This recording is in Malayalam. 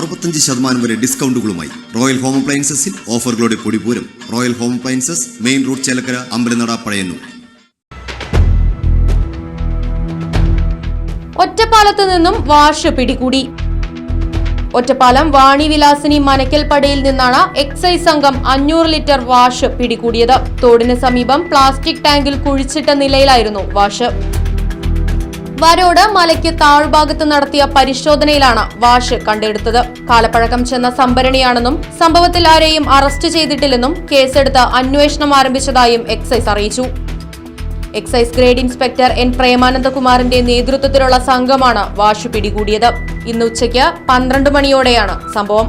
അറുപത്തഞ്ച് ശതമാനം വരെ ഡിസ്കൗണ്ടുകളുമായി റോയൽ ഹോം അപ്ലയൻസസിൽ ഓഫറുകളുടെ പൊടിപൂരം royal home appliances main road Chelakkara Ambalanada Pazhayannur. ഒറ്റപ്പാലത്ത് നിന്നും വാഷ് പിടികൂടി. ഒറ്റപ്പാലം വാണിവിലാസിനി മനക്കൽപ്പടയിൽ നിന്നാണ് എക്സൈസ് സംഘം അഞ്ഞൂറ് ലിറ്റർ വാഷ് പിടികൂടിയത്. തോടിന് സമീപം പ്ലാസ്റ്റിക് ടാങ്കിൽ കുഴിച്ചിട്ട നിലയിലായിരുന്നു വാഷ്. വരോട് മലയ്ക്ക് താഴ്ഭാഗത്ത് നടത്തിയ പരിശോധനയിലാണ് വാഷ് കണ്ടെടുത്തത്. കാലപ്പഴക്കം ചെന്ന സംഭരണിയാണെന്നും സംഭവത്തിൽ ആരെയും അറസ്റ്റ് ചെയ്തിട്ടില്ലെന്നും കേസെടുത്ത് അന്വേഷണം ആരംഭിച്ചതായും എക്സൈസ് അറിയിച്ചു. എക്സൈസ് ഗ്രേഡ് ഇൻസ്പെക്ടർ എൻ പ്രേമാനന്ദകുമാറിന്റെ നേതൃത്വത്തിലുള്ള സംഘമാണ് വാഷ് പിടികൂടിയത്. ഇന്ന് ഉച്ചയ്ക്ക് പന്ത്രണ്ട് മണിയോടെയാണ് സംഭവം.